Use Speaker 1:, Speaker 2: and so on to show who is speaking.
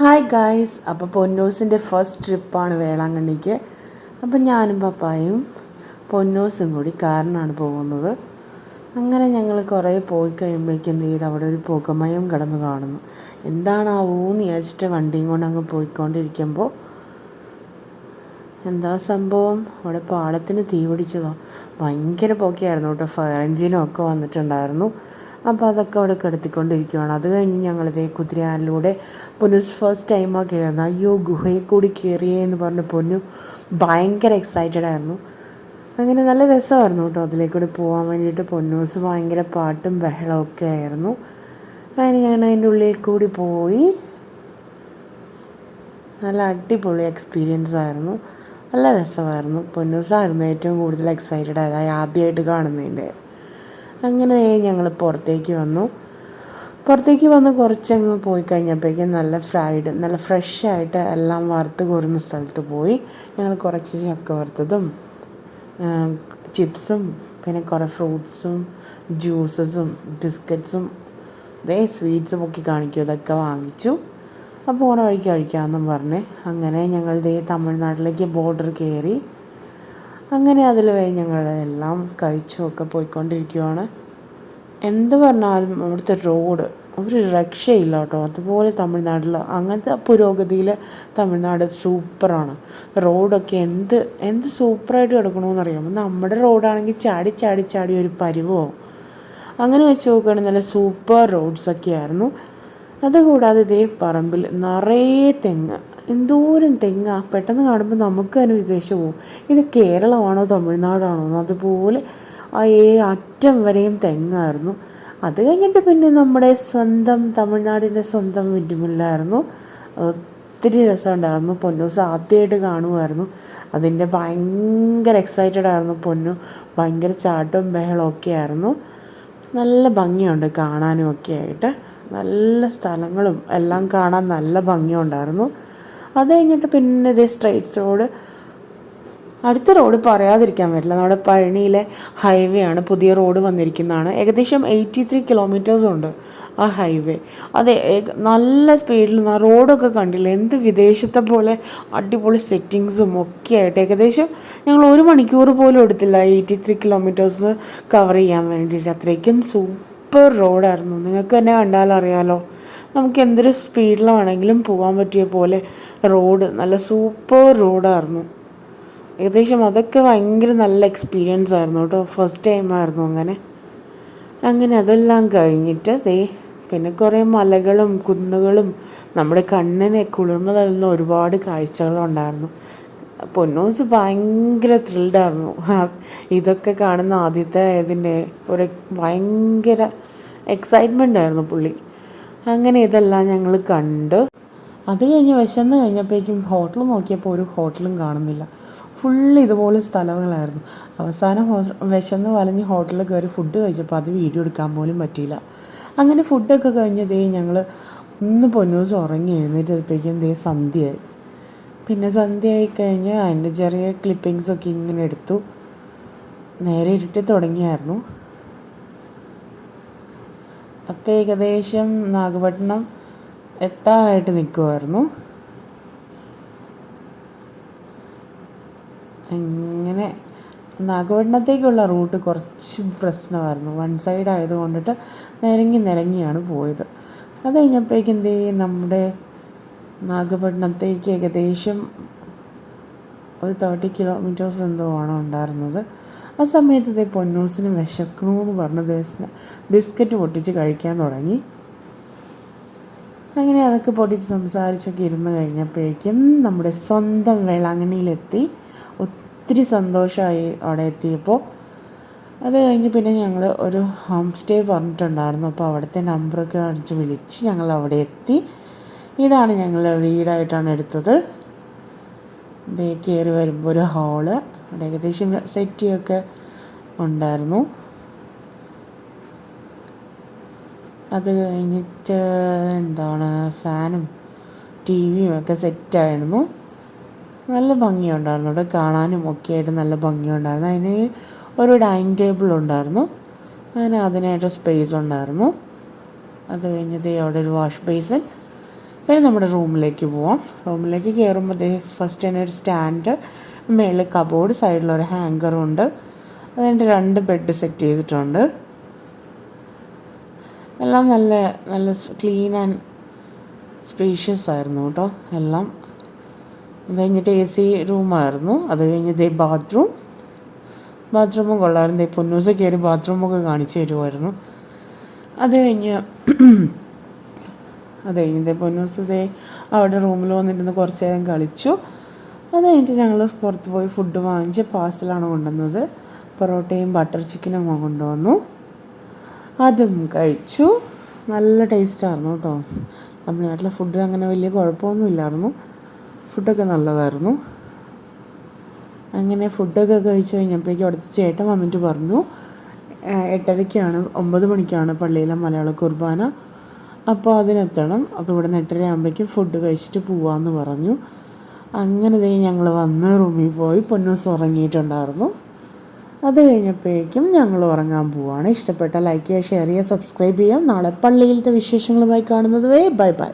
Speaker 1: Hi guys അപ്പോൾ പൊന്നൂസിന്റെ first ട്രിപ്പാണ് വേളാങ്കണ്ണിക്ക്. അപ്പം ഞാനും പപ്പായും പൊന്നൂസും കൂടി കാറിനാണ് പോകുന്നത്. അങ്ങനെ ഞങ്ങൾ കുറേ പോയി കഴിയുമ്പോഴേക്കും എന്ത് ചെയ്ത് അവിടെ ഒരു പുകമയം കിടന്ന് കാണുന്നു. എന്താണ് ആ ഊന്ന് വിചാരിച്ചിട്ട് വണ്ടിയും കൊണ്ട് അങ്ങ് പോയിക്കൊണ്ടിരിക്കുമ്പോൾ എന്താ സംഭവം? അവിടെ പാടത്തിന് തീ പിടിച്ചതോ ഭയങ്കര പുകയായിരുന്നു കേട്ടോ. ഫയർ എഞ്ചിനും ഒക്കെ വന്നിട്ടുണ്ടായിരുന്നു. അപ്പോൾ അതൊക്കെ അവിടെ കിടത്തിക്കൊണ്ടിരിക്കുകയാണ് അത് കഴിഞ്ഞ് ഞങ്ങളിതേ കുതിരയാനിലൂടെ പൊന്നുസ് ഫസ്റ്റ് ടൈമാണ് കയറുന്നത്. അയ്യോ ഗുഹയിൽ കൂടി കയറിയേ എന്ന് പറഞ്ഞ് പൊന്നു ഭയങ്കര എക്സൈറ്റഡ് ആയിരുന്നു. അങ്ങനെ നല്ല രസമായിരുന്നു കേട്ടോ അതിലേക്കൂടെ പോകാൻ വേണ്ടിയിട്ട്. പൊന്നൂസ് ഭയങ്കര പാട്ടും ബഹളവും ഒക്കെ ആയിരുന്നു. അങ്ങനെ ഞാൻ അതിന്റെ ഉള്ളിൽ കൂടി പോയി. നല്ല അടിപൊളി എക്സ്പീരിയൻസ് ആയിരുന്നു. നല്ല രസമായിരുന്നു. പൊന്നൂസായിരുന്നു ഏറ്റവും കൂടുതൽ എക്സൈറ്റഡ് ആയത്. ആദ്യമായിട്ട് കാണുന്നതിന്റെ. അങ്ങനെ ഞങ്ങൾ പുറത്തേക്ക് വന്നു. പുറത്തേക്ക് വന്ന് കുറച്ചങ്ങ് പോയി കഴിഞ്ഞപ്പോഴേക്കും നല്ല ഫ്രൈഡ് നല്ല ഫ്രഷ് ആയിട്ട് എല്ലാം വറുത്ത് കോരുന്ന സ്ഥലത്ത് പോയി. ഞങ്ങൾ കുറച്ച് ചക്ക വറുത്തതും ചിപ്സും പിന്നെ കുറേ ഫ്രൂട്ട്സും ജ്യൂസസും ബിസ്ക്കറ്റ്സും ഇതേ സ്വീറ്റ്സും ഒക്കെ കാണിക്കും. ഇതൊക്കെ വാങ്ങിച്ചു. അപ്പോൾ ഓണ വഴിക്ക് കഴിക്കാമെന്നും പറഞ്ഞ്. അങ്ങനെ ഞങ്ങൾ ദേ തമിഴ്നാട്ടിലേക്ക് ബോർഡർ കയറി. അങ്ങനെ അതിൽ വഴി ഞങ്ങൾ എല്ലാം കഴിച്ചുമൊക്കെ പോയിക്കൊണ്ടിരിക്കുവാണ്. എന്ത് പറഞ്ഞാലും അവിടുത്തെ റോഡ് ഒരു രക്ഷയില്ല കേട്ടോ അതുപോലെ തമിഴ്നാട്ടിൽ അങ്ങനത്തെ പുരോഗതിയിൽ തമിഴ്നാട് സൂപ്പറാണ്. റോഡൊക്കെ എന്ത് എന്ത് സൂപ്പറായിട്ട് കിടക്കണമെന്നറിയാമോ നമ്മുടെ റോഡാണെങ്കിൽ ചാടി ചാടി ചാടി ഒരു പരിവോ അങ്ങനെ വെച്ച് നോക്കുകയാണെങ്കിൽ നല്ല സൂപ്പർ റോഡ്സൊക്കെ ആയിരുന്നു അതുകൂടാതെ ഇതേ പറമ്പിൽ നിറയെ തെങ്ങ്. എന്തോരം തെങ്ങാ. പെട്ടെന്ന് കാണുമ്പോൾ നമുക്ക് തന്നെ വിദേശം പോകും ഇത് കേരളമാണോ തമിഴ്നാടാണോ? അതുപോലെ ആ ഏ അറ്റം വരെയും തെങ്ങായിരുന്നു. അത് കഴിഞ്ഞിട്ട് പിന്നെ നമ്മുടെ സ്വന്തം തമിഴ്നാടിന്റെ സ്വന്തം വിറ്റുമില്ലായിരുന്നു. ഒത്തിരി രസമുണ്ടായിരുന്നു. പൊന്നു ആദ്യമായിട്ട് കാണുമായിരുന്നു. അതിന്റെ ഭയങ്കര എക്സൈറ്റഡ് ആയിരുന്നു പൊന്നു. ഭയങ്കര ചാട്ടവും ബഹളമൊക്കെ ആയിരുന്നു. നല്ല ഭംഗിയുണ്ട് കാണാനും ഒക്കെ ആയിട്ട്. നല്ല സ്ഥലങ്ങളും എല്ലാം കാണാൻ നല്ല ഭംഗിയുണ്ടായിരുന്നു. അത് കഴിഞ്ഞിട്ട് പിന്നെ ഇതേ സ്ട്രൈറ്റ്സ് റോഡ് അടുത്ത റോഡ് പറയാതിരിക്കാൻ പറ്റില്ല. നമ്മുടെ പഴനിയിലെ ഹൈവേ ആണ് പുതിയ റോഡ് വന്നിരിക്കുന്നതാണ്. ഏകദേശം എയ്റ്റി ത്രീ കിലോമീറ്റേഴ്സ് ഉണ്ട് ആ ഹൈവേ അതെ നല്ല സ്പീഡിൽ റോഡൊക്കെ കണ്ടില്ല? എന്ത് വിദേശത്തെ പോലെ അടിപൊളി സെറ്റിങ്സും ഒക്കെ ആയിട്ട്. ഏകദേശം ഞങ്ങൾ ഒരു മണിക്കൂർ പോലും എടുത്തില്ല എയ്റ്റി ത്രീ കിലോമീറ്റേഴ്സ് കവർ ചെയ്യാൻ വേണ്ടിയിട്ട്. അത്രയ്ക്കും സൂപ്പർ റോഡായിരുന്നു നിങ്ങൾക്ക് തന്നെ കണ്ടാൽ അറിയാലോ. നമുക്ക് എന്തൊരു സ്പീഡിലാണെങ്കിലും പോകാൻ പറ്റിയ പോലെ റോഡ് നല്ല സൂപ്പർ റോഡായിരുന്നു. ഏകദേശം അതൊക്കെ ഭയങ്കര നല്ല എക്സ്പീരിയൻസ് ആയിരുന്നു കേട്ടോ. ഫസ്റ്റ് ടൈം ആയിരുന്നു അങ്ങനെ. അങ്ങനെ അതെല്ലാം കഴിഞ്ഞിട്ട് ദേ പിന്നെ കുറേ മലകളും കുന്നുകളും നമ്മുടെ കണ്ണിനെ കുളിർമ തരുന്ന ഒരുപാട് കാഴ്ചകളുണ്ടായിരുന്നു. പൊന്നോസ് ഭയങ്കര ത്രിൽഡായിരുന്നു ഇതൊക്കെ കാണുന്ന ആദ്യത്തെ ഇതിന്റെ ഒരു ഭയങ്കര എക്സൈറ്റ്മെന്റ് ആയിരുന്നു പുള്ളി. അങ്ങനെ ഇതെല്ലാം ഞങ്ങൾ കണ്ടു. അത് കഴിഞ്ഞ് വിശന്ന് കഴിഞ്ഞപ്പോഴേക്കും ഹോട്ടൽ നോക്കിയപ്പോൾ ഒരു ഹോട്ടലും കാണുന്നില്ല. ഫുള്ള് ഇതുപോലെ സ്ഥലങ്ങളായിരുന്നു. അവസാനം വിശന്ന് വലഞ്ഞ് ഹോട്ടലിൽ കയറി ഫുഡ് കഴിച്ചപ്പോൾ അത് വീഡിയോ എടുക്കാൻ പോലും പറ്റിയില്ല. അങ്ങനെ ഫുഡൊക്കെ കഴിഞ്ഞതേ ഞങ്ങൾ ഒന്ന് പൊന്നൂസ് ഉറങ്ങി എഴുന്നേറ്റപ്പോഴേക്കും ദേ സന്ധ്യയായി. പിന്നെ സന്ധ്യയായി കഴിഞ്ഞ് അതിന്റെ ചെറിയ ക്ലിപ്പിങ്സൊക്കെ ഇങ്ങനെ എടുത്തു. നേരെ ഇരുട്ടി തുടങ്ങിയായിരുന്നു. അപ്പോൾ ഏകദേശം നാഗപട്ടണം എത്താറായിട്ട് നിൽക്കുമായിരുന്നു അങ്ങനെ നാഗപട്ടണത്തേക്കുള്ള റൂട്ട് കുറച്ച് പ്രശ്നമായിരുന്നു. വൺ സൈഡ് ആയത് കൊണ്ടിട്ട് നിരങ്ങി നിരങ്ങിയാണ് പോയത്. അത് കഴിഞ്ഞപ്പോഴേക്കും എന്ത് നമ്മുടെ നാഗപട്ടണത്തേക്ക് ഏകദേശം ഒരു തേർട്ടി കിലോമീറ്റേഴ്സ് എന്തോ ആണ് ഉണ്ടായിരുന്നത്. ആ സമയത്ത് ഇതേ പൊന്നൂസിന് വിശക്കണമെന്ന് പറഞ്ഞ ദിവസം ബിസ്ക്കറ്റ് പൊട്ടിച്ച് കഴിക്കാൻ തുടങ്ങി. അങ്ങനെ അതൊക്കെ പൊട്ടിച്ച് സംസാരിച്ചൊക്കെ ഇരുന്ന് കഴിഞ്ഞപ്പോഴേക്കും നമ്മുടെ സ്വന്തം വേളാങ്കണ്ണിയിലെത്തി. ഒത്തിരി സന്തോഷമായി അവിടെ എത്തിയപ്പോൾ. അത് കഴിഞ്ഞ് പിന്നെ ഞങ്ങൾ ഒരു ഹോം സ്റ്റേ പറഞ്ഞിട്ടുണ്ടായിരുന്നു. അപ്പോൾ അവിടുത്തെ നമ്പറൊക്കെ അടിച്ച് വിളിച്ച് ഞങ്ങൾ അവിടെ എത്തി. ഇതാണ് ഞങ്ങൾ വീടായിട്ടാണ് എടുത്തത്. ഇതേ കയറി വരുമ്പോൾ ഒരു ഹാൾ. അവിടെ ഏകദേശം സെറ്റിയൊക്കെ ഉണ്ടായിരുന്നു. അത് കഴിഞ്ഞിട്ട് എന്താണ് ഫാനും ടി വിയും ഒക്കെ സെറ്റായിരുന്നു നല്ല ഭംഗിയുണ്ടായിരുന്നു. അവിടെ കാണാനും ഒക്കെ ആയിട്ട് നല്ല ഭംഗിയുണ്ടായിരുന്നു. അതിന് ഒരു ഡൈനിങ് ടേബിൾ ഉണ്ടായിരുന്നു. അങ്ങനെ അതിനായിട്ട് സ്പേസ് ഉണ്ടായിരുന്നു. അത് കഴിഞ്ഞത് അവിടെ ഒരു വാഷ് ബേസിൻ പിന്നെ നമ്മുടെ റൂമിലേക്ക് പോവാം. റൂമിലേക്ക് കയറുമ്പോൾ ഫസ്റ്റ് തന്നെ ഒരു സ്റ്റാൻഡ് മേളിൽ കബോർഡ് സൈഡിലൊരു ഹാങ്കറും ഉണ്ട്. അതിന്റെ രണ്ട് ബെഡ് സെറ്റ് ചെയ്തിട്ടുണ്ട്. എല്ലാം നല്ല നല്ല ക്ലീൻ ആൻഡ് സ്പേഷ്യസ് ആയിരുന്നു കേട്ടോ എല്ലാം. അത് കഴിഞ്ഞിട്ട് എ സി റൂമായിരുന്നു അത് കഴിഞ്ഞ് ദേ ബാത്റൂം ബാത്റൂമും കൊള്ളായിരുന്നു. പൊന്നൂസ് കയറി ബാത്റൂമൊക്കെ കാണിച്ചു തരുമായിരുന്നു അത് കഴിഞ്ഞ് അത് കഴിഞ്ഞ് ദേ പൊന്നൂസ് ദേ അവിടെ റൂമിൽ വന്നിരുന്ന് കുറച്ച് നേരം കളിച്ചു. അത് കഴിഞ്ഞിട്ട് ഞങ്ങൾ പുറത്ത് പോയി ഫുഡ് വാങ്ങിച്ച് പാഴ്സലാണ് കൊണ്ടുവന്നത്. പൊറോട്ടയും ബട്ടർ ചിക്കനും കൊണ്ടുവന്നു. അതും കഴിച്ചു. നല്ല ടേസ്റ്റായിരുന്നു കേട്ടോ. തമിഴ്നാട്ടിലെ ഫുഡ് അങ്ങനെ വലിയ കുഴപ്പമൊന്നുമില്ലായിരുന്നു. ഫുഡൊക്കെ നല്ലതായിരുന്നു. അങ്ങനെ ഫുഡൊക്കെ കഴിച്ച് കഴിഞ്ഞപ്പോഴേക്കും അവിടുത്തെ ചേട്ടൻ വന്നിട്ട് പറഞ്ഞു "ആ, എട്ടരയ്ക്കാണ് ഒമ്പത് മണിക്കാണ് പള്ളിയിലെ മലയാള കുർബാന. അപ്പോൾ അതിനെത്തണം. അപ്പോൾ ഇവിടെ നിന്ന് എട്ടര ആകുമ്പോഴേക്കും ഫുഡ് കഴിച്ചിട്ട് പോവാമെന്ന് പറഞ്ഞു. അങ്ങനെ തന്നെ ഞങ്ങൾ വന്ന് റൂമിൽ പോയി പൊന്നൂസ് ഉറങ്ങിയിട്ടുണ്ടായിരുന്നു. അത് കഴിഞ്ഞപ്പോഴേക്കും ഞങ്ങൾ ഉറങ്ങാൻ പോവുകയാണ് ഇഷ്ടപ്പെട്ട ലൈക്ക് ചെയ്യുക ഷെയർ ചെയ്യുക സബ്സ്ക്രൈബ് ചെയ്യാം നാളെ പള്ളിയിലത്തെ വിശേഷങ്ങളുമായി കാണുന്നത് വരെ ബൈ ബൈ